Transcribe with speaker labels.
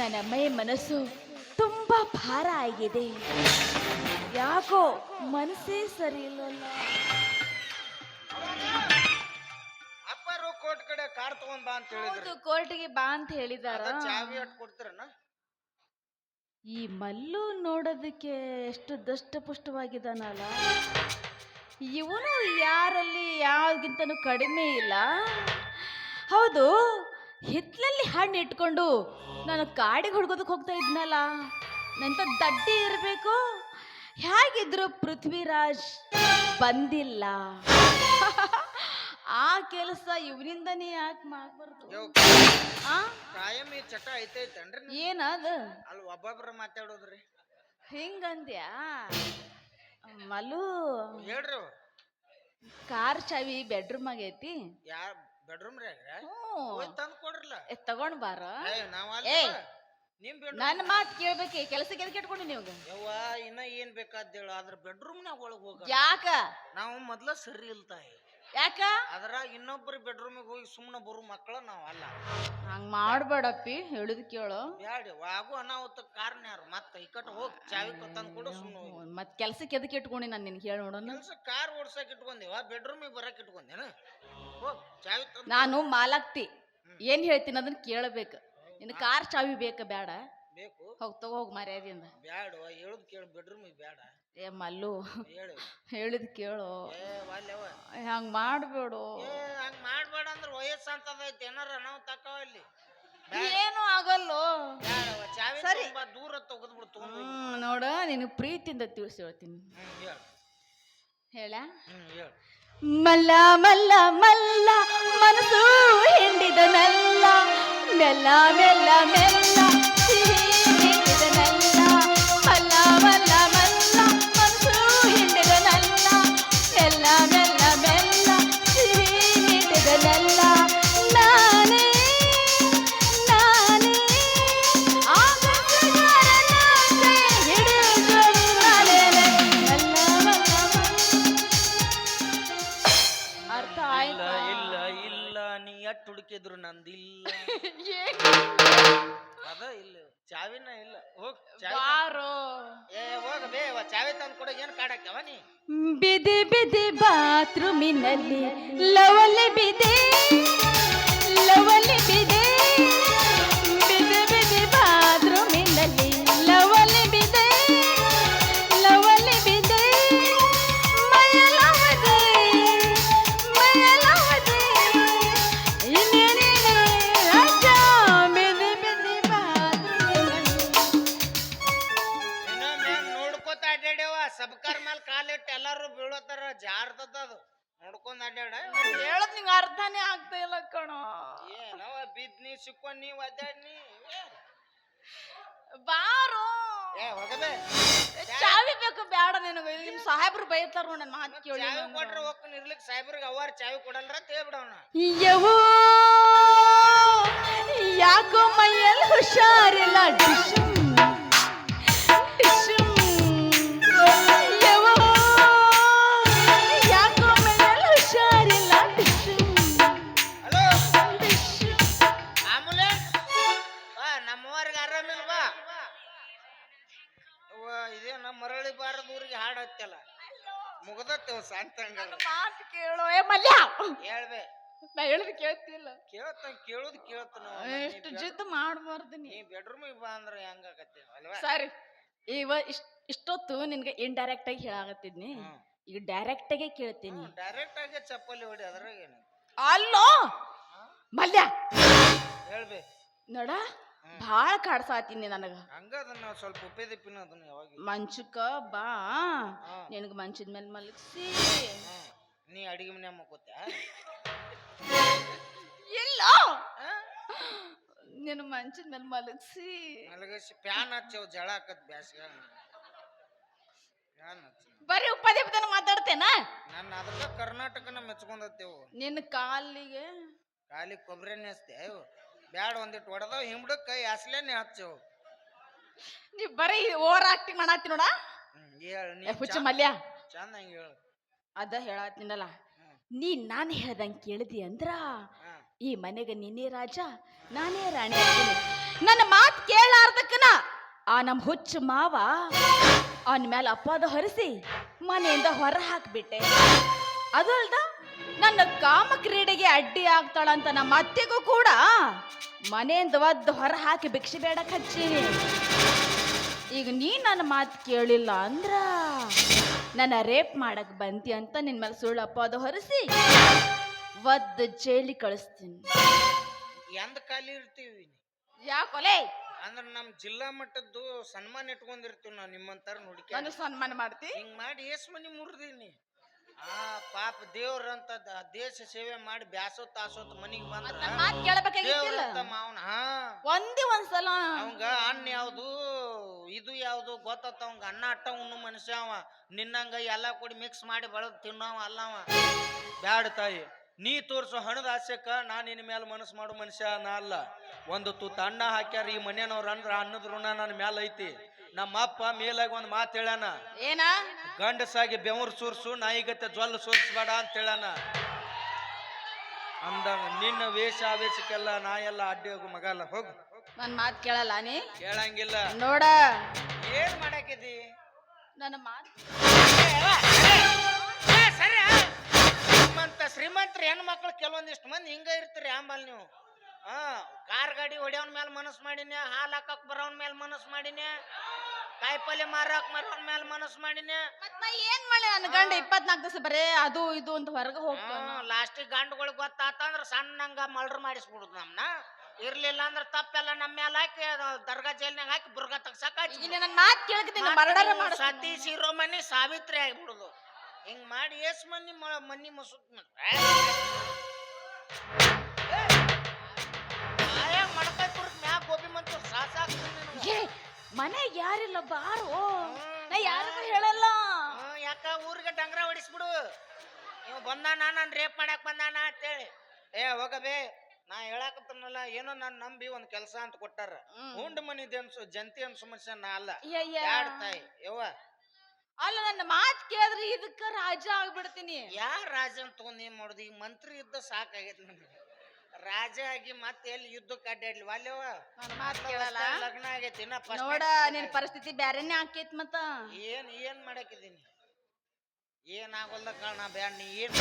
Speaker 1: ನನ್ನ ಮೈ ಮನಸ್ಸು ತುಂಬಾ ಭಾರ ಆಗಿದೆ. ಯಾಕೋ ಮನಸ್ಸೇ ಸರಿ ಇಲ್ಲಲ್ಲ.
Speaker 2: ಅಪ್ಪರು ಕೋಟ್ ಕಡೆ ಕಾರ್ ತಗೊಂಡ್ ಬಾ ಅಂತ ಹೇಳಿದ್ರು.
Speaker 1: ಹೌದು ಕೋರ್ಟಿಗೆ ಬಾ ಅಂತ ಹೇಳಿದಾರ?
Speaker 2: ಅದ ಚಾವಿ ಅಟ್ ಕೊಡ್ತೀರನ
Speaker 1: ಈ ಮಲ್ಲು ನೋಡೋದಕ್ಕೆ ಎಷ್ಟು ದಷ್ಟಪುಷ್ಟವಾಗಿದ್ದಾನಲ್ಲ. ಇವನು ಯಾರಲ್ಲಿ ಯಾವ್ಗಿಂತನೂ ಕಡಿಮೆ ಇಲ್ಲ. ಹೌದು ಹಿತ್ಲಲ್ಲಿ ಹಣ್ಣು ಇಟ್ಕೊಂಡು ನಾನು ಕಾಡಿಗೆ ಹುಡ್ಕೋದಕ್ಕೆ ಹೋಗ್ತಾ ಇದ್ನಲ್ಲ ನಂತ ದಡ್ಡಿ ಇರಬೇಕು. ಹೇಗಿದ್ರು ಪೃಥ್ವಿರಾಜ್ ಬಂದಿಲ್ಲ. ಆ ಕೆಲಸ ಇವನಿಂದನೇ ಯಾಕೆ ಮಾಡ್ಬಾರ್ದು?
Speaker 2: ಏನದ
Speaker 1: ಆ?
Speaker 2: ಕಾಯಂ ಈ ಚಟ ಐತೈತೇನ್ರಿ ನಿಮ್ಗ್?
Speaker 1: ಏನದು?
Speaker 2: ಅಲ್ಲಿ ಒಬ್ಬೊಬ್ರ ಮಾತಾಡೋದ್ರಿ.
Speaker 1: ಹಿಂಗಂದ್ಯಾ? ಮಲು
Speaker 2: ಹೇಳ್ರಿ
Speaker 1: ಕಾರ್ ಚಾವಿ ಬೆಡ್ರೂಮ್ ಆಗೈತಿ.
Speaker 2: ಯಾ ಬೆಡ್ರೂಮ್ ಹೋಯ್ ತಂದ್ ಕೊಡ್ರಲ್ಲ.
Speaker 1: ಏ, ತಗೊಂಡ್ ಬಾರ.
Speaker 2: ಏ ನಾವ್. ಅಲ್ಲ ನಿಮ್ ಬೆಡ್ರೂಮ್
Speaker 1: ನನ್ನ ಮಾತು ಕೇಳ್ಬೇಕೆ ಕೆಲಸಕ್ಕೆ ಎದಕ್ಕೆ ಇಟ್ಕೊಂಡು ನೀವು
Speaker 2: ಯವ್ವ ಇನ್ನ ಏನ್ ಬೇಕಾದ್ ಹೇಳು ಅದ್ರ ಬೆಡ್ರೂಮ್ನಾಗ ಒಳಗ್ ಹೋಗ
Speaker 1: ಯಾಕ?
Speaker 2: ನಾವು ಮೊದ್ಲ ಸರಿ ಇಲ್ತಾಯಿ
Speaker 1: ಯಾಕ?
Speaker 2: ಅದ್ರಾಗ ಇನ್ನೊಬ್ರ ಬೆಡ್ರೂಮಿಗೆ ಹೋಗಿ ಸುಮ್ಮನೆ ಬರು ಮಕ್ಕಳ ನಾವ್ ಅಲ್ಲ.
Speaker 1: ಹಂಗ್ ಮಾಡ್ಬೇಡಪ್ಪಿ ಹೇಳುದ್ ಕೇಳು.
Speaker 2: ಬ್ಯಾಡಿ ಆಗು ಅನಾಹುತ ಕಾರಣ ಯಾರು? ಮತ್ತ ಇಕ್ಕಟ್ ಹೋಗಿ ಚಾವಿ ತಂದ್ ಕೊಡು ಸುಮ್ಮನೆ ಹೋಗಿ.
Speaker 1: ಮತ್ ಕೆಲ್ಸಕ್ಕೆ ಎದಕ್ಕೆ ಇಟ್ಕೊಂಡಿ ನಾನು ನಿನ್ಗೆ ಹೇಳಿ ನೋಡೋಣ.
Speaker 2: ಕೆಲ್ಸ ಕಾರ್ ಓಡ್ಸಕ್ ಇಟ್ಕೊಂಡಿವ ಬೆಡ್ರೂಮಿಗೆ ಬರಕ್ ಹೋಗ್ ತಂದ್
Speaker 1: ನಾನು ಮಾಲಕ್ತಿ. ಏನ್ ಹೇಳ್ತೀನಿ ಅದನ್ನ ಕೇಳಬೇಕು. ನಿನ್ ಕಾರ್ ಚಾವಿ ಬೇಕ ಬೇಡ
Speaker 2: ಬೇಕು.
Speaker 1: ಹೋಗ್ ತಗೋ ಹೋಗ್ ಮರ್ಯಾದೆಯಿಂದ
Speaker 2: ಬ್ಯಾಡ ಹೇಳುದ್ ಕೇಳು ಬೆಡ್ರೂಮಿಗೆ ಬ್ಯಾಡ.
Speaker 1: ಏ ಮಲ್ಲು.
Speaker 2: ಹೇಳು.
Speaker 1: ಹೇಳಿದ್ ಕೇಳು. ಹಂಗ್ ಮಾಡ್ಬೇಡು.
Speaker 2: ಹಂಗ್ ಮಾಡ್ಬೇಡ ಅಂದ್ರ ವಯಸ್ಸು ಅಂತದ ಐತಿ. ಏನಾರ ನಾವು ತಕ್ಕವ ಇಲ್ಲಿ
Speaker 1: ಏನು ಆಗಲ್ಲೋ. ಸರಿ.
Speaker 2: ದೂರ ತೆಗೆದ್ಬಿಡು ತಗೊಂಡ್ ಹೋಗಿ.
Speaker 1: ಹ್ಮ್ ನೋಡ ನಿನ್ ಪ್ರೀತಿಯಿಂದ ತಿಳಿಸಿ ಹೇಳ್ತೀನಿ.
Speaker 2: ಹೇಳ.
Speaker 1: ಹೇಳು. ಮಲ್ಲ ಮಲ್ಲ ಮಲ್ಲ ಮನಸ್ಸು ಹಿಂಡಿದನಲ್ಲ. ಮೆಲ್ಲ ಮೆಲ್ಲ ಮೆಲ್ಲ.
Speaker 2: ಇಲ್ಲ ಇಲ್ಲ ಇಲ್ಲ ನೀ ಎಟ್ ಹುಡುಕಿದ್ರು ನಂದಿಲ್ಲ ಅದ ಇಲ್ಲ ಚಾವಿನ ಇಲ್ಲ. ಹೋಗ್ ಚಾವಿ
Speaker 1: ಬಾರೋ.
Speaker 2: ಏ ಹೋಗ ಬೇ ಅವ ಚಾವಿ ತಂದು ಕೊಡ ಏನ್ ಕಾಡಕ್ಯವ ನೀ?
Speaker 1: ಬಿದಿ ಬಿದಿ ಬಾತ್ರೂಮಿನಲ್ಲಿ ಲವಲಿ ಬಿದೆ ಲವಲಿ ಬಿದಿ.
Speaker 2: ಅದು ನೋಡ್ಕೊಂಡ್ ಅಡ್ಡಾಡ
Speaker 1: ಹೇಳದ್ ನಿಂಗೆ ಅರ್ಥನೇ ಆಗ್ತಾ ಇಲ್ಲ ಕಣ.
Speaker 2: ಏನವ ಬಿದ್ ನೀ ಸಿಕ್ಕೊಂಡ್ ನೀವ್ ಅಡ್ಡಾಡ್ ನೀ.
Speaker 1: ಬಾರೋ.
Speaker 2: ಏ
Speaker 1: ಚಾವಿ ಬೇಕು ಬೇಡ ನಿನಗೆ. ನಿಮ್ ಸಾಹೇಬ್ರು ಬೈತಾರ ನನ್ನ ಮಾತು ಕೇಳಿ
Speaker 2: ಚಾವಿ ಕೊಟ್ರೆ ಹೋಗ್ಕೊಂಡು ಇರ್ಲಿಕ್ಕೆ ಸಾಹೇಬ್ರಿಗೆ ಅವಾರ ಚಾವಿ ಕೊಡಲ್ರ ತೇಬಿಡವನ
Speaker 1: ಯವ್ವೋ ಯಾಕೋ ಮೈಯಲ್ಲಿ ಹುಷಾರಿಲ್ಲ ಡಿಶುಮ್
Speaker 2: ಮುಗ್ದತ್ತೇವ ಸಾಂತಂಗ
Speaker 1: ಮಾತು ಕೇಳೋ. ಏ ಮಲ್ಯ.
Speaker 2: ಹೇಳ್ದೆ.
Speaker 1: ನಾ ಹೇಳಿದ್ ಕೇಳ್ತಿಲ್ಲ.
Speaker 2: ಕೇಳ್ತ ಕೇಳುದ್ ಕೇಳ್ತನು
Speaker 1: ಎಷ್ಟು ಜಿದ್ದು ಮಾಡಬಾರ್ದು ನೀ.
Speaker 2: ಬೆಡ್ರೂಮಿಗೆ ಬಾ ಅಂದ್ರೆ ಹೆಂಗಾಗತ್ತೆ ಅಲ್ವಾ?
Speaker 1: ಸರಿ. ಇವ ಇಷ್ಟ ಇಷ್ಟೊತ್ತು ನಿನ್ಗೆ ಇಂಡೈರೆಕ್ಟ್ ಆಗಿ ಹೇಳಾಕತ್ತಿದ್ನಿ. ಈಗ ಡೈರೆಕ್ಟ್ ಆಗಿ ಕೇಳ್ತೀನಿ.
Speaker 2: ಡೈರೆಕ್ಟ್ ಆಗಿ ಚಪ್ಪಲಿ ಹೊಡಿ ಅದ್ರಾಗ ಏನು
Speaker 1: ಅಲ್ಲೋ ಮಲ್ಯ!
Speaker 2: ಹೇಳ್ಬೇಕು
Speaker 1: ನೋಡ. ಭಾಳ ಕಾಡ್ಸಾತೀನಿ ನನಗ.
Speaker 2: ಹಂಗ ಅದನ್ನ ಸ್ವಲ್ಪ ಉಪೇದಿಪ್ಪಿನ ಅದನ್ನ ಯಾವಾಗ
Speaker 1: ಮಂಚಕ್ಕ ಬಾ. ನಿನಗೆ ಮಂಚದ ಮೇಲೆ ಮಲಗಿಸಿ.
Speaker 2: ನೀ ಅಡಿಗೆ ಮನೆ ಮಕ್ಕೋತ
Speaker 1: ಇಲ್ಲ. ನೀನು ಮಂಚದ ಮೇಲೆ ಮಲಗಿಸಿ.
Speaker 2: ಮಲಗಿಸಿ. ಪ್ಯಾನ್ ಹಚ್ಚವ್ ಜಳ ಹಾಕತ್ ಬ್ಯಾಸ್ಗ ಪ್ಯಾನ್ ಹಚ್ಚ.
Speaker 1: ಬರೀ ಉಪದೇ ಪದನ ಮಾತಾಡ್ತೇನ?
Speaker 2: ನನ್ನ ಅದಕ್ಕ ಕರ್ನಾಟಕನ ಮೆಚ್ಕೊಂಡತ್ತೇವು.
Speaker 1: ನಿನ್ನ ಕಾಲಿಗೆ
Speaker 2: ಕಾಲಿಗೆ ಕೊಬ್ಬರಿ ಎಣ್ಣೆ ಅವು. ಬ್ಯಾಡ ಒಂದಿಟ್ಟು ಹೊಡೆದ ಹಿಂಬಡಕ್ಕ ಯಾಸ್ಲೇನೆ ಹಚ್ಚು.
Speaker 1: ನೀ ಬರೀ ಓವರ್ ಆಕ್ಟಿಂಗ್ ಮಾಡತ್ತಿ ನೋಡ.
Speaker 2: ಹೇಳ ನೀ
Speaker 1: ಹುಚ್ಚ ಮಲ್ಯ.
Speaker 2: ಚಂದ ಹಂಗ ಹೇಳು.
Speaker 1: ಅದ ಹೇಳತ್ತಿನಲ್ಲ. ನೀ ನಾನು ಹೇಳ್ದಂಗೆ ಕೇಳಿದಿ ಅಂದ್ರ ಈ ಮನೆಗೆ ನೀನೇ ರಾಜ ನಾನೇ ರಾಣಿ ಆಗ್ತೀನಿ. ನನ್ನ ಮಾತು ಕೇಳಾರ್ದಕ್ಕನ ಆ ನಮ್ಮ ಹುಚ್ಚು ಮಾವ ಅವನ ಮೇಲೆ ಅಪ್ಪಾದ ಹೊರಿಸಿ ಮನೆಯಿಂದ ಹೊರ ಹಾಕ್ಬಿಟ್ಟೆ. ಅದು ಅಲ್ದ ನನ್ನ ಕಾಮ ಕ್ರೀಡೆಗೆ ಅಡ್ಡಿ ಆಗ್ತಾಳಂತ ನಮ್ಮ ಅತ್ತೆಗೂ ಕೂಡ ಮನೆಯಿಂದ ಒದ್ದು ಹೊರ ಹಾಕಿ ಭಿಕ್ಷೆ ಬೇಡಕ್ಕೆ ಹಚ್ಚೀನಿ ಈಗ ನೀ ನನ್ನ ಮಾತು ಕೇಳಿಲ್ಲ ಅಂದ್ರ ನನ್ನ ರೇಪ್ ಮಾಡಕ್ ಬಂತಿ ಅಂತ ನಿನ್ ಮೇಲೆ ಸುಳ್ಳು ಅಪವಾದ ಹೊರಿಸಿ. ಒದ್ದು ಜೈಲಿ ಕಳಿಸ್ತೀನಿ.
Speaker 2: ಎಂದ ಖಾಲಿ ಇರ್ತೀವಿ
Speaker 1: ಯಾಕೊಲೆ
Speaker 2: ಅಂದ್ರೆ ನಮ್ ಜಿಲ್ಲಾ ಮಟ್ಟದ್ದು ಸನ್ಮಾನ ಇಟ್ಕೊಂಡಿರ್ತೀವಿ ನಾವು ನಿಮ್ಮಂತಾರ
Speaker 1: ನೋಡಿ ಸನ್ಮಾನ ಮಾಡ್ತಿ?
Speaker 2: ಹಿಂಗ್ ಮಾಡಿ ಎಸ್ ಮನಿ ಮುರಿದೀನಿ ಆ ಪಾಪ ದೇವ್ರಂತ ದ- ದೇಶ ಸೇವೆ ಮಾಡಿ ಬ್ಯಾಸೋತ್ ತಾಸೋತ್ ಮನಿಗೆ ಬಂದ್ರ
Speaker 1: ನನ್ನ ಮಾತು ಕೇಳಬೇಕಾಗಿತ್ತಿಲ್ಲ.
Speaker 2: ದೇವ್ರಂತ ಮಾವನ ಹಾ.
Speaker 1: ಒಂದೇ ಒಂದ್ಸಲ
Speaker 2: ಅವಂಗ ಅಣ್ಣ ಯಾವ್ದು ಇದು ಯಾವ್ದು ಗೊತ್ತ ಅವಂಗ. ಅನ್ನ ಅಟ್ಟ ಉಣ್ಣು ಮನುಷ್ಯ ಅವ. ನಿನ್ನಂಗ ಎಲ್ಲಾ ಕೂಡಿ ಮಿಕ್ಸ್ ಮಾಡಿ ಬಳದ್ ತಿನ್ನವ ಅಲ್ಲವ ಬ್ಯಾಡ ತಾಯಿ ನೀ ತೋರ್ಸೋ ಹಣದ ಆಸೆಕ್ಕ ನಾ ನಿನ್ನ ಮೇಲೆ ಮನಸ್ಸು ಮಾಡೋ ಮನುಷ್ಯ ನಾ ಅಲ್ಲ. ಒಂದು ತುತ್ತ ಅನ್ನ ಹಾಕ್ಯಾರ ಈ ಮನೆಯವ್ರ ಅಂದ್ರ ಅನ್ನದ ಋಣ ನನ್ನ ಮ್ಯಾಲ ಐತಿ. ನಮ್ಮ ಮೇಲಾಗಿ ಒಂದು ಮಾತು ಹೇಳಾನ
Speaker 1: ಏನ?
Speaker 2: ಗಂಡಸಾಗಿ ಬೆವರು ಸೂರ್ಸು ನಾಯಿಗತ್ತೆ ಜ್ವಲ್ ಸೂರ್ಸ್ಬೇಡ ಅಂತ ಹೇಳಾನ ಅಂದಾಗ ನಿನ್ನ ವೇಷ ಆವೇಶಕ್ಕೆಲ್ಲ ನಾ ಎಲ್ಲ ಅಡ್ಡಿ ಹೋಗು ಮಗ ಅಲ್ಲ ಹೋಗು.
Speaker 1: ನನ್ ಮಾತು ಕೇಳಲ್ಲ ನೀ?
Speaker 2: ಕೇಳಂಗಿಲ್ಲ.
Speaker 1: ನೋಡ.
Speaker 2: ಏನ್ ಮಾಡಾಕಿದಿ?
Speaker 1: ನನ್ನ ಮಾತ್
Speaker 2: ಶ್ರೀಮಂತ ಶ್ರೀಮಂತರ ಹೆಣ್ಮಕ್ಳು ಕೆಲವೊಂದಿಷ್ಟು ಮಂದಿ ಹಿಂಗ ಇರ್ತೀರಿ ಆಂಬಲ್ ನೀವು. ಹಾ ಕಾರ್ ಗಾಡಿ ಹೊಡೆಯವನ್ ಮೇಲೆ ಮನಸ್ಸು ಮಾಡಿನ ಹಾಲು ಹಾಕಕ್ ಬರೋನ್ ಮೇಲೆ ಮನಸ್ಸು ಮಾಡಿನ ಕಾಯಿಪಲ್ಲೆ ಮಾರಾಕ್ ಮಾರೋನ್ ಮೇಲೆ ಮನಸ್ ಮಾಡಿನ.
Speaker 1: ಮತ್ ನಾ ಏನ್ ಮಾಡಿ ನನ್ ಗಂಡ ಇಪ್ಪತ್ನಾಲ್ಕು ದಿವಸ ಬರೇ ಅದು ಇದು ಅಂತ ಹೊರಗೆ ಹೋಗ್ತಾನ
Speaker 2: ಲಾಸ್ಟಿಗೆ ಗಂಡುಗಳಿಗೆ ಗೊತ್ತಾತಂದ್ರ ಸಣ್ಣಂಗ ಮಲ್ಡ್ರ್ ಮಾಡಿಸ್ಬಿಡುದು ನಮ್ನ. ಇರ್ಲಿಲ್ಲ ಅಂದ್ರ ತಪ್ಪೆಲ್ಲ ನಮ್ಮ ಮೇಲೆ ಹಾಕಿ ದರ್ಗಾ ಜೈಲ್ನಾಗ ಹಾಕಿ ಬುರ್ಗ ತಗ್ಸಕ
Speaker 1: ಇಲ್ಲಿ ನನ್ನ ಮಾತು ಕೇಳ್ತೀನಿ ಮರ್ಡರ್ ಮಾಡ
Speaker 2: ಸತಿ ಶಿರೋಮಣಿ ಸಾವಿತ್ರಿ ಆಗ್ಬಿಡುದು. ಹಿಂಗ್ ಮಾಡಿ ಎಸ್ ಮನಿ ಮನಿ ಮಸುತ್
Speaker 1: ಮನೆ ಯಾರಿಲ್ಲ ಬಾರೋ. ನಾ ಯಾರಿಗೂ ಹೇಳಲ್ಲ.
Speaker 2: ಯಾಕ ಊರಿಗೆ ಡಂಗ್ರ ಹೊಡಿಸ್ಬಿಡು. ನೀವು ಬಂದಾನ ನಾನು ರೇಪ್ ಮಾಡಕ್ ಬಂದಾನ ಅಂತೇಳಿ. ಏ ಹೋಗಬೇ ನಾ ಹೇಳಾಕತ್ತನಲ್ಲ ಏನೋ ನಾನ್ ನಂಬಿ ಒಂದ್ ಕೆಲ್ಸ ಅಂತ ಕೊಟ್ಟಾರ.
Speaker 1: ಹುಂಡ
Speaker 2: ಉಂಡ್ ಮನಿದೆ ಅನ್ಸು ಜಂತಿ ಅನ್ಸು ಮನುಷ್ಯ ನಾ ಅಲ್ಲ.
Speaker 1: ಅಯ್ಯಯ್ಯ.
Speaker 2: ತಾಯಿ? ಯವ್ವ.
Speaker 1: ಅಲ್ಲ ನನ್ನ ಮಾತು ಕೇಳಿದ್ರೆ ಇದಕ್ಕ ರಾಜ ಆಗ್ಬಿಡ್ತೀನಿ.
Speaker 2: ಯಾರ ರಾಜ ಅಂತ ತಗೊಂಡ್ ಏನ್ ಮಾಡುದು? ಈಗ ಮಂತ್ರಿ ಇದ್ದ ಸಾಕಾಗೈತಿ ನಮ್ಗೆ ರಾಜ ಆಗಿ ಮತ್ತೆ ಎಲ್ಲಿ ಯುದ್ಧಕ್ಕೆ ಅಡ್ಡಾಡ್ಲಿ? ವಾಲ್ಯವ
Speaker 1: ಮಾತು ಕೇಳಲ್ಲ?
Speaker 2: ಲಗ್ನ ಆಗೈತಿ ಇನ್ನ first
Speaker 1: ನೋಡ
Speaker 2: night
Speaker 1: ನಿನ್ ಪರಿಸ್ಥಿತಿ ಬ್ಯಾರೆನೇ ಆಕೈತ್ ಮತ್ತ.
Speaker 2: ಏನ್ ಏನ್ ಮಾಡಾಕಿದೀನಿ ಏನ್ ಆಗೋಲ್ದ ಕಾರಣ? ಬ್ಯಾಡ ನೀ ಏನ್